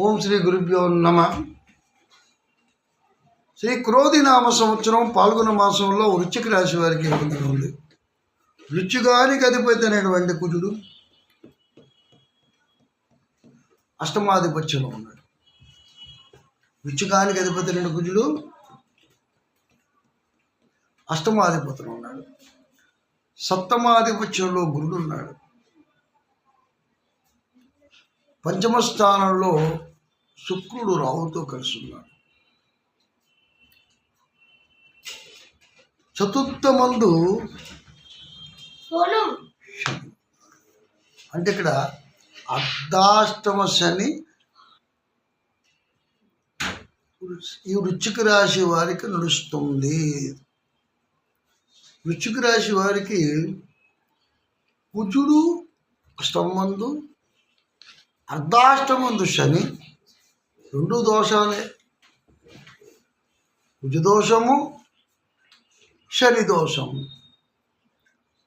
ఓం శ్రీ గురుభ్యో నమ. శ్రీ క్రోధి నామ సంవత్సరం పాల్గొన మాసంలో వృచ్చిక రాశి వారికి ఉంది. వృశ్చికానికి అధిపతి అయినటువంటి కుజుడు అష్టమాధిపత్యంలో ఉన్నాడు. వృశ్చికానికి అధిపతి అయిన కుజుడు అష్టమాధిపతిలో ఉన్నాడు. సప్తమాధిపత్యంలో గురుడు ఉన్నాడు. పంచమ స్థానంలో శుక్రుడు రావుతో కలిసి ఉన్నాడు చతుర్థ మందు శని. అంటే ఇక్కడ అర్ధాష్టమ శని ఈ వృశ్చిక రాశి వారికి నడుస్తుంది. వృశ్చిక రాశి వారికి కుజుడు అష్టమందు అర్ధాష్టమందు శని రెండు దోషాలే. కుజదోషము శని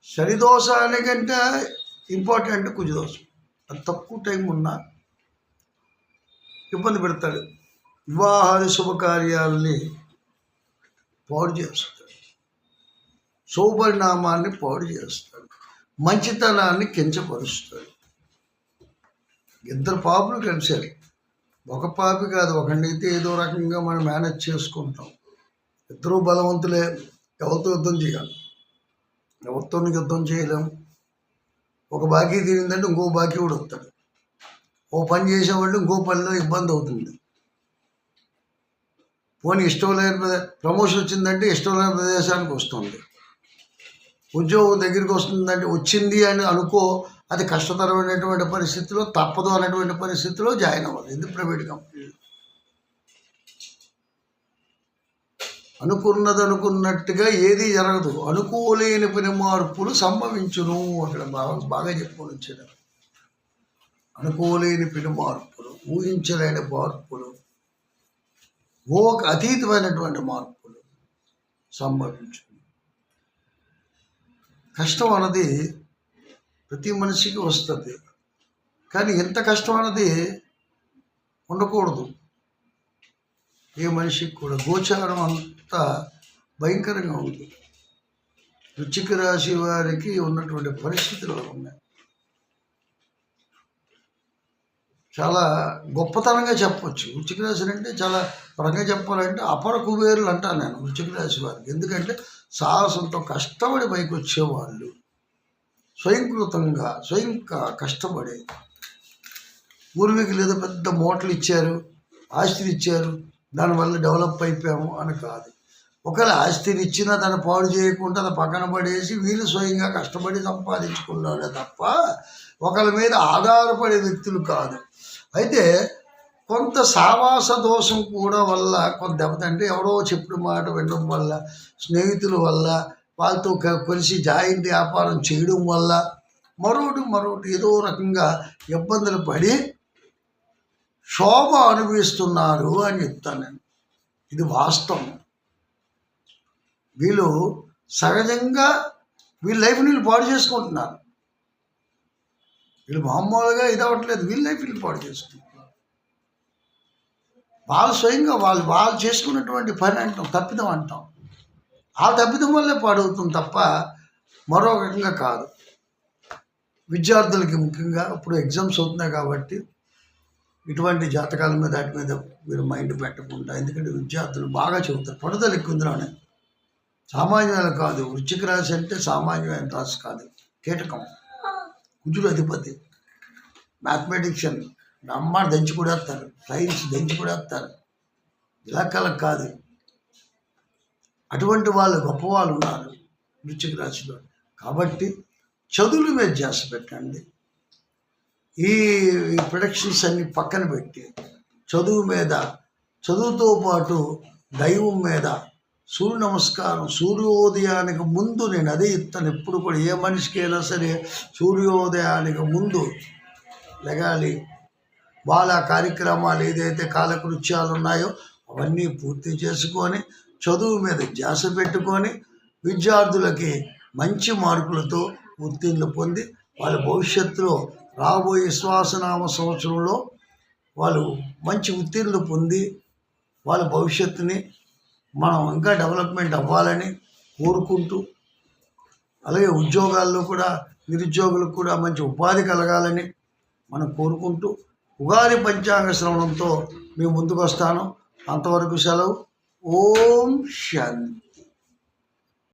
శనిదోషానికంటే శని ఇంపార్టెంట్ కుజదోషం. అది తక్కువ టైం ఉన్నా ఇబ్బంది పెడతాడు. వివాహాది శుభకార్యాలని పాడు చేస్తాడు. శుభపరిణామాన్ని పాడు చేస్తాడు. మంచితనాన్ని కించపరుస్తాడు. ఇద్దరు పాపలు కలిశారు. ఒక పాపి కాదు ఒకడినైతే ఏదో రకంగా మనం మేనేజ్ చేసుకుంటాం. ఇద్దరు బలవంతులే ఎవరితో యుద్ధం చేయాలి? ఎవరితో యుద్ధం చేయలేం. ఒక బాకీ తీరిందంటే ఇంకో బాకీ కూడా వస్తాడు. ఓ పని చేసేవాళ్ళు ఇంకో పనిలో ఇబ్బంది అవుతుంది. పోనీ ఇష్టం లేని ప్రమోషన్ వచ్చిందంటే ఇష్టం లేని ప్రదేశానికి వస్తుంది. ఉద్యోగం దగ్గరికి వస్తుందంటే వచ్చింది అని అనుకో అది కష్టతరమైనటువంటి పరిస్థితిలో తప్పదు అనేటువంటి పరిస్థితిలో జాయిన్ అవ్వాలి. ఇది ప్రైవేట్ కంపెనీ. అనుకున్నది అనుకున్నట్టుగా ఏది జరగదు. అనుకోలేని పని మార్పులు సంభవించును అక్కడ బాగా బాగా చెప్పుకొని వచ్చాడు. అనుకోలేని పని మార్పులు ఊహించలేని మార్పులు ఓ అతీతమైనటువంటి మార్పులు సంభవించును. కష్టం అన్నది ప్రతి మనిషికి వస్తుంది. కానీ ఎంత కష్టం అన్నది ఉండకూడదు. ఏ మనిషికి కూడా గోచారం అంతా భయంకరంగా ఉంది. వృచ్చిక రాశి వారికి ఉన్నటువంటి పరిస్థితులు ఉన్నాయి. చాలా గొప్పతనంగా చెప్పవచ్చు వృచ్చిక రాశి అంటే చాలా పరంగా చెప్పాలంటే అపర కుబేరులు అంటాను నేను వృచ్చిక రాశి వారికి. ఎందుకంటే సాహసంతో కష్టపడి పైకి వచ్చేవాళ్ళు. స్వయంకృతంగా స్వయం కష్టపడి పూర్వీకులు ఏదో పెద్ద మూటలు ఇచ్చారు ఆస్తిని ఇచ్చారు దానివల్ల డెవలప్ అయిపోయాము అని కాదు. ఒకవేళ ఆస్తిని ఇచ్చినా దాన్ని పాడు చేయకుండా అది పక్కన పడేసి వీళ్ళు స్వయంగా కష్టపడి సంపాదించుకున్నాడే తప్ప ఒకరి మీద ఆధారపడే వ్యక్తులు కాదు. అయితే కొంత సావాస దోషం కూడా వల్ల కొంత దెబ్బతంటే ఎవరో చెప్పిన మాట వినడం వల్ల స్నేహితుల వల్ల వాళ్ళతో క- కలిసి జాయింట్ వ్యాపారం చేయడం వల్ల మరోటి మరొకటి ఏదో రకంగా ఇబ్బందులు పడి శోభ అనుభవిస్తున్నారు అని చెప్తాను నేను. ఇది వాస్తవం. వీళ్ళు సహజంగా వీళ్ళ లైఫ్ వీళ్ళు పాడు చేసుకుంటున్నారు. వీళ్ళు మామూలుగా ఇది అవ్వట్లేదు వీళ్ళ లైఫ్ వీళ్ళు పాడు చేసుకుంటున్నారు. వాళ్ళు స్వయంగా వాళ్ళు వాళ్ళు చేసుకున్నటువంటి పని అంటాం తప్పిదం అంటాం. ఆ తప్పిదం వల్లే పాడవుతుంది తప్ప మరో రకంగా కాదు. విద్యార్థులకి ముఖ్యంగా ఇప్పుడు ఎగ్జామ్స్ అవుతున్నాయి కాబట్టి ఇటువంటి జాతకాల మీద వాటి మీద మీరు మైండ్ పెట్టకుండా ఎందుకంటే విద్యార్థులు బాగా చదువుతారు పడుదల ఎక్కువ ఇందులోనే సామాన్యమైన కాదు వృశ్చిక రాశి అంటే సామాన్యమైన రాశి కాదు కీటకం కుజుడు అధిపతి మ్యాథమెటిక్షన్ అమ్మ దంచి కూడా వేస్తారు సైన్స్ దంచి కూడా వేస్తారు ఇలా కలక్ కాదు. అటువంటి వాళ్ళు గొప్పవాళ్ళు ఉన్నారు. వృచ్చిక రాశిలో. కాబట్టి చదువుల మీద చేస పెట్టండి. ఈ ప్రొడక్షన్స్ అన్ని పక్కన పెట్టి చదువు మీద చదువుతో పాటు దైవం మీద సూర్య నమస్కారం సూర్యోదయానికి ముందు నేను అదే ఇస్తాను ఎప్పుడు కూడా ఏ మనిషికైనా సరే సూర్యోదయానికి ముందు లెగాలి. వాళ్ళ కార్యక్రమాలు ఏదైతే కాలకృత్యాలు ఉన్నాయో అవన్నీ పూర్తి చేసుకొని చదువు మీద ధ్యాస పెట్టుకొని విద్యార్థులకి మంచి మార్కులతో ఉత్తీర్ణులు పొంది వాళ్ళ భవిష్యత్తులో రాబోయే శ్వాసనామ సంవత్సరంలో వాళ్ళు మంచి ఉత్తీర్ణులు పొంది వాళ్ళ భవిష్యత్తుని మనం ఇంకా డెవలప్మెంట్ అవ్వాలని కోరుకుంటూ అలాగే ఉద్యోగాల్లో కూడా నిరుద్యోగులకు కూడా మంచి ఉపాధి కలగాలని మనం కోరుకుంటూ ఉగాది పంచాంగ శ్రవణంతో మేము ముందుకు వస్తాను. అంతవరకు సెలవు. ఓం శాంతి